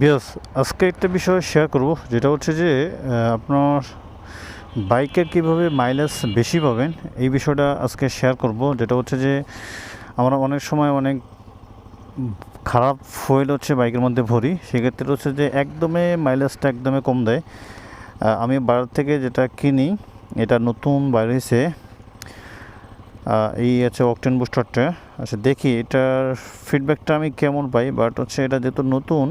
বিয়াস, আজকে একটা বিষয় শেয়ার করব, যেটা হচ্ছে যে আপনার বাইকের কীভাবে মাইলেজ বেশি পাবেন, এই বিষয়টা আজকে শেয়ার করব। যেটা হচ্ছে যে, আমরা অনেক সময় অনেক খারাপ ফুয়েল হচ্ছে বাইকের মধ্যে ভরি, সেক্ষেত্রে হচ্ছে যে একদমে মাইলেজটা একদমই কম দেয়। আমি বাজার থেকে যেটা কিনি, এটা নতুন বাইর হয়েছে। এই আছে অকটেন বুস্টারটা আচ্ছা দেখি এটার ফিডব্যাকটা আমি কেমন পাই বাট হচ্ছে এটা যেহেতু নতুন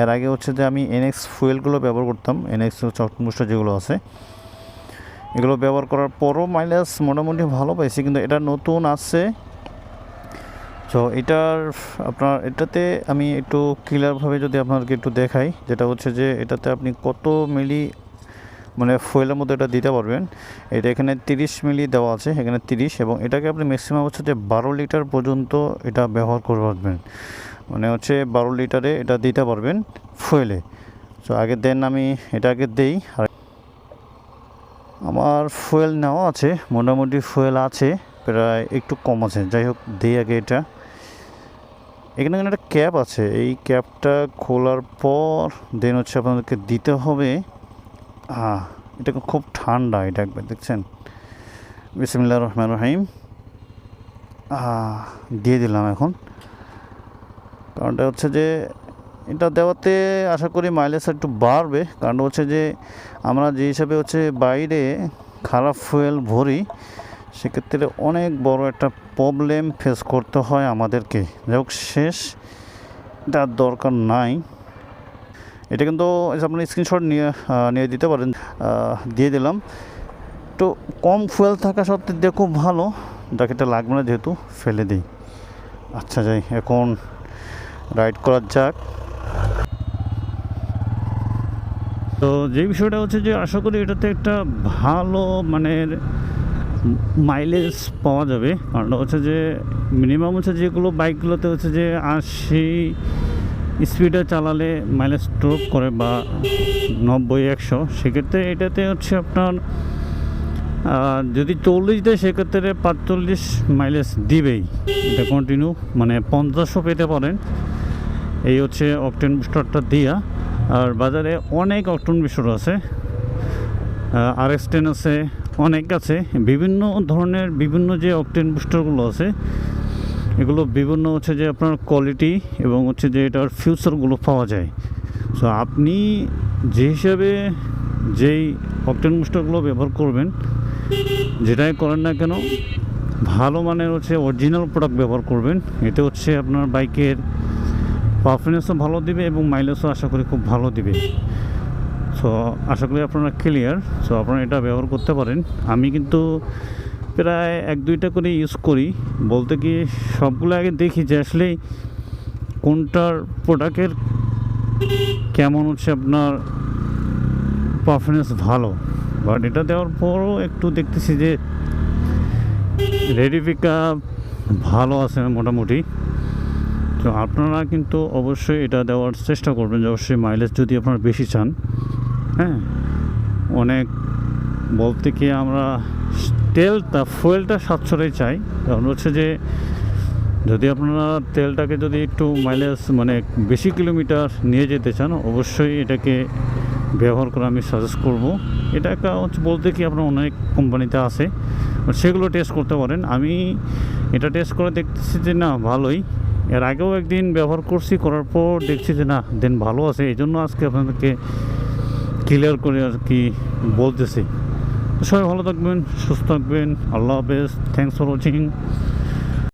এর আগে হচ্ছে যে আমি এনএক্স ফুয়েলগুলো ব্যবহার করতাম এনএক্স অকটেন যেগুলো আছে। এগুলো ব্যবহার করার পরও মাইলেজ মোটামুটি ভালো পাইছি, কিন্তু এটা নতুন আছে। তো এটার আপনার, এটাতে আমি একটু ক্লিয়ারভাবে যদি আপনাদেরকে একটু দেখাই, যেটা হচ্ছে যে এটাতে আপনি কত মিলি মানে ফুয়েলের মধ্যে এটা দিতে পারবেন। এটা এখানে তিরিশ মিলি দেওয়া আছে, এখানে তিরিশ এবং এটাকে আপনি ম্যাক্সিমাম হচ্ছে যে বারো লিটার পর্যন্ত এটা ব্যবহার করতে পারবেন। মানে হচ্ছে বারো লিটারে এটা দিতে পারবেন ফুয়েলে। তো আগে দেন আমি, এটা আগে দেই। আর আমার ফুয়েল নেওয়া আছে, মোটামুটি ফুয়েল আছে, প্রায় একটু কম আছে। যাই হোক, দিই আগে এটা। এখানে একটা ক্যাপ আছে। এই ক্যাপটা খোলার পর দেন হচ্ছে আপনাদেরকে দিতে হবে। হ্যাঁ এটা খুব ঠান্ডা এটা একবার, দেখছেন? বিসমিল্লা রহমান রহিম। দিয়ে দিলাম এখন। কারণটা হচ্ছে যে এটা দেওয়াতে আশা করি মাইলেজ একটু বাড়বে। কারণ হচ্ছে যে আমরা যে হিসাবে হচ্ছে বাইরে খারাপ ফুয়েল ভরি, সেক্ষেত্রে অনেক বড় একটা প্রবলেম ফেস করতে হয় আমাদেরকে। যাই হোক, শেষ এটা দরকার নাই। এটা কিন্তু আপনি স্ক্রিনশট নিয়ে নিয়ে দিতে পারেন দিয়ে দিলাম। তো কম ফুয়েল থাকা সত্ত্বেও খুব ভালো। জ্যাকেটটা লাগবে না যেহেতু ফেলে দিই। আচ্ছা যাই, এখন রাইড করার যাক। তো যে বিষয়টা হচ্ছে যে আশা করি এটাতে একটা ভালো মানের মাইলেজ পাওয়া যাবে। কারণ হচ্ছে যে মিনিমাম হচ্ছে যেগুলো বাইকগুলোতে হচ্ছে যে আশি স্পিডে চালালে মাইলেজ ড্রপ করে বা নব্বই, একশো। সেক্ষেত্রে এটাতে হচ্ছে আপনার যদি চল্লিশ দেয় সেক্ষেত্রে পাঁচচল্লিশ মাইলেজ দিবেই। এটা কন্টিনিউ মানে পঞ্চাশও পেতে পারেন। এই হচ্ছে অকটেন বুস্টারটা দিয়া। আর বাজারে অনেক অকটেন বুস্টার আছে। আর এক্স টেন আছে, অনেক আছে। বিভিন্ন ধরনের বিভিন্ন যে অকটেন বুস্টারগুলো আছে, এগুলো বিভিন্ন হচ্ছে যে আপনার কোয়ালিটি এবং হচ্ছে যে এটার ফিউচারগুলো পাওয়া যায়। সো আপনি যে হিসাবে যেই অকটেন বুস্টারগুলো ব্যবহার করবেন, যেটাই করেন না কেন, ভালো মানের হচ্ছে অরিজিনাল প্রোডাক্ট ব্যবহার করবেন। এতে হচ্ছে আপনার বাইকের পারফরমেন্সও ভালো দিবে এবং মাইলেজও আশা করি খুব ভালো দিবে। সো আশা করি আপনারা ক্লিয়ার সো আপনারা এটা ব্যবহার করতে পারেন। আমি কিন্তু প্রায় এক, দুইটা করে ইউজ করি। বলতে কি সবগুলো আগে দেখি যে আসলে কোনটার প্রোডাক্টের কেমন হচ্ছে আপনার পারফরমেন্স ভালো। বাট এটা দেওয়ার পরও একটু দেখতেছি যে রেডি পিক ভালো আছে মোটামুটি। তো আপনারা কিন্তু অবশ্যই এটা দেওয়ার চেষ্টা করবেন যে অবশ্যই মাইলেজ যদি আপনারা বেশি চান হ্যাঁ? অনেক বলতে কি আমরা তেলটা ফুয়েলটা সাশ্রয় চাই। কারণ হচ্ছে যে যদি আপনারা তেলটাকে যদি একটু মাইলেজ মানে বেশি কিলোমিটার নিয়ে যেতে চান, অবশ্যই এটাকে ব্যবহার করা আমি সাজেস্ট করব। এটা একটা হচ্ছে বলতে কি আপনার অনেক কোম্পানিতে আছে। সেগুলো টেস্ট করতে পারেন। আমি এটা টেস্ট করে দেখতেছি যে না, ভালোই। এর আগেও একদিন ব্যবহার করছি, করার পর দেখছি যে না, দেন ভালো আছে এই জন্য আজকে আপনাদেরকে ক্লিয়ার করে আর কি বলতেছি। সবাই ভালো থাকবেন, সুস্থ থাকবেন, আল্লাহ হাফেজ থ্যাংকস ফর ওয়াচিং